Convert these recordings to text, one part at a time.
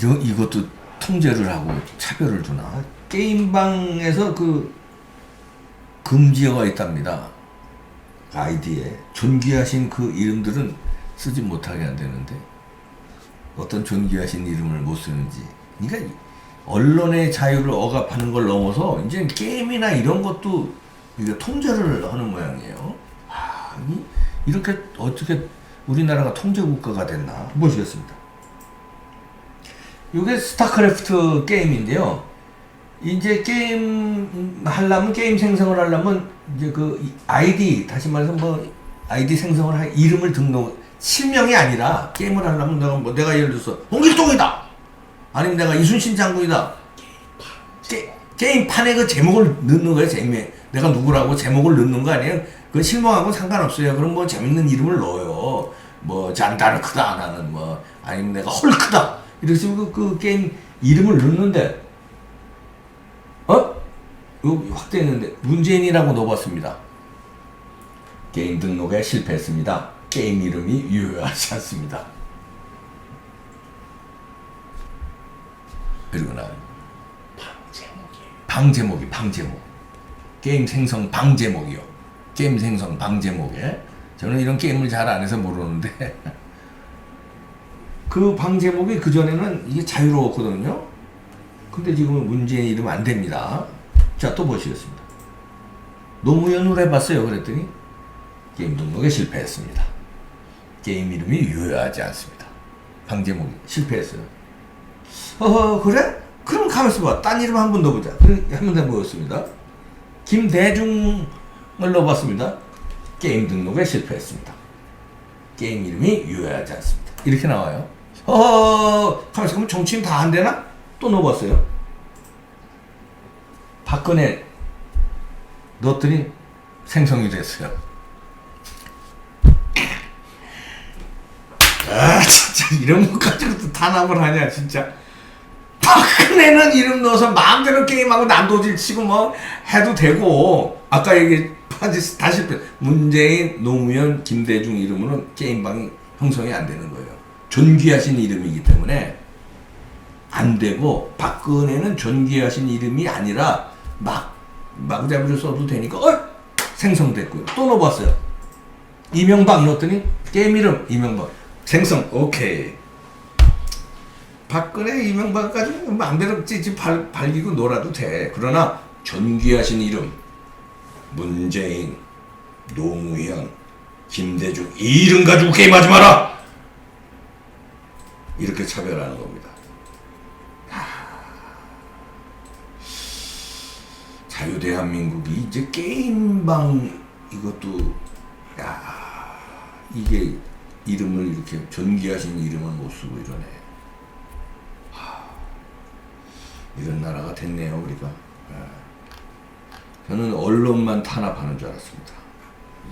이런 이것도 통제를 하고 차별을 두나? 게임방에서 그 금지어가 있답니다. 아이디에 존귀하신 그 이름들은 쓰지 못하게 안 되는데 어떤 존귀하신 이름을 못 쓰는지. 그러니까 이 언론의 자유를 억압하는 걸 넘어서 이제 게임이나 이런 것도 이게 통제를 하는 모양이에요. 아, 이- 이렇게 어떻게 우리나라가 통제 국가가 됐나 보시겠습니다. 이게 스타크래프트 게임인데요. 이제 게임 하려면 게임 생성을 하려면 이제 그 이- 아이디 다시 말해서 뭐 아이디 생성을 할 이름을 등록 실명이 아니라 게임을 하려면 내가 뭐 내가 예를 들어서 홍길동이다! 아니면 내가 이순신 장군이다! 게, 게임 판에 그 제목을 넣는 거예요 제목 내가 누구라고 제목을 넣는 거 아니에요? 그 실명하고 상관없어요. 그럼 뭐 재밌는 이름을 넣어요. 뭐 잔다르크다 나는 뭐 아니면 내가 헐크다 이렇게 해서 그, 그 게임 이름을 넣는데 어? 여기 확대했는데 문재인이라고 넣어봤습니다. 게임 등록에 실패했습니다. 게임 이름이 유효하지 않습니다. 그리고 나 방제목이 방제목 게임 생성 방제목이요. 게임 생성 방제목에 저는 이런 게임을 잘 안 해서 모르는데 그 방 제목이 그 전에는 이게 자유로웠거든요. 근데 지금은 문재인 이름 안 됩니다. 자, 또 보시겠습니다. 노무현으로 해봤어요. 그랬더니 게임 등록에 실패했습니다. 게임 이름이 유효하지 않습니다. 방 제목이 실패했어요. 어허, 그래? 그럼 가만있어 봐. 딴 이름 한번 넣어보자. 한번 해보겠습니다. 김대중을 넣어봤습니다. 게임 등록에 실패했습니다. 게임 이름이 유효하지 않습니다. 이렇게 나와요. 어, 가만있어 그럼 정치인 다 안 되나? 또 넣어봤어요. 박근혜 넣었더니 생성이 됐어요. 아 진짜 이런 것 가지고도 탄압을 하냐 진짜. 박근혜는 이름 넣어서 마음대로 게임하고 난도질 치고 뭐 해도 되고 아까 얘기 다시 문재인, 노무현, 김대중 이름으로는 게임방이 형성이 안 되는 거예요. 존귀하신 이름이기 때문에 안 되고 박근혜는 존귀하신 이름이 아니라 막 마구잡이로 써도 되니까 어 생성됐고요. 또 넣어봤어요. 이명박 넣었더니 게임 이름 이명박 생성 오케이. 박근혜 이명박까지 마음대로 찌찌 발, 발기고 놀아도 돼. 그러나 존귀하신 이름 문재인, 노무현, 김대중 이 이름 가지고 게임하지 마라. 이렇게 차별하는 겁니다. 자유 대한민국이 이제 게임방 이것도 야 이게 이름을 이렇게 존귀하신 이름을 못 쓰고 이러네. 하, 이런 나라가 됐네요 우리가. 예. 저는 언론만 탄압하는 줄 알았습니다.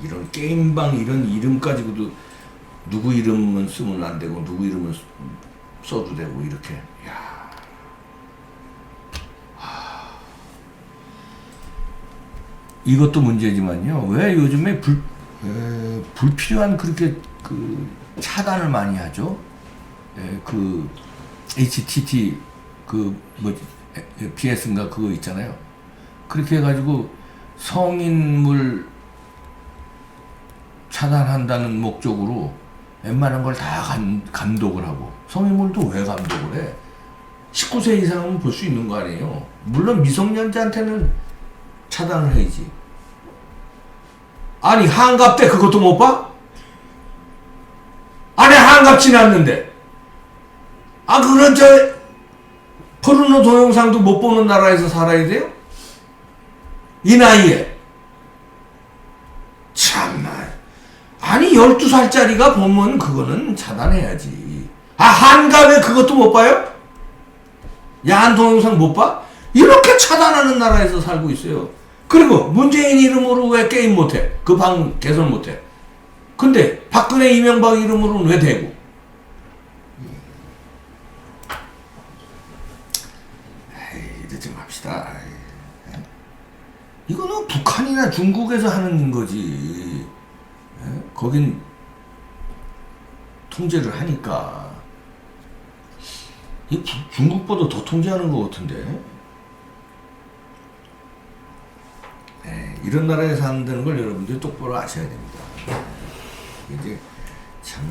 이런 게임방 이런 이름 가지고도 누구 이름은 쓰면 안 되고 누구 이름은 쓰- 써도 되고 이렇게. 야. 이것도 문제지만요. 왜 요즘에 불, 에, 불필요한 그렇게 그 차단을 많이 하죠? 에, 그 HTT 그 뭐지 BS인가 그거 있잖아요. 그렇게 해가지고 성인물 차단한다는 목적으로 웬만한 걸 다 감독을 하고 성인물도 왜 감독을 해? 19세 이상은 볼 수 있는 거 아니에요? 물론 미성년자한테는 차단을 해야지. 아니 한갑 때 그것도 못 봐? 아니 한갑 지났는데 아 그런 저 포르노 동영상도 못 보는 나라에서 살아야 돼요? 이 나이에 참나 아니 12살짜리가 보면 그거는 차단해야지 아 한갑에 그것도 못 봐요? 야한 동영상 못 봐? 이렇게 차단하는 나라에서 살고 있어요. 그리고 문재인 이름으로 왜 게임 못해? 그 방 개설 못해? 근데 박근혜 이명박 이름으로는 왜 되고? 에이, 합시다. 에이. 이거는 북한이나 중국에서 하는 거지. 에? 거긴 통제를 하니까. 이 부- 중국보다 더 통제하는 것 같은데. 네, 이런 나라에 산다는 걸 여러분들이 똑바로 아셔야 됩니다. 이제 참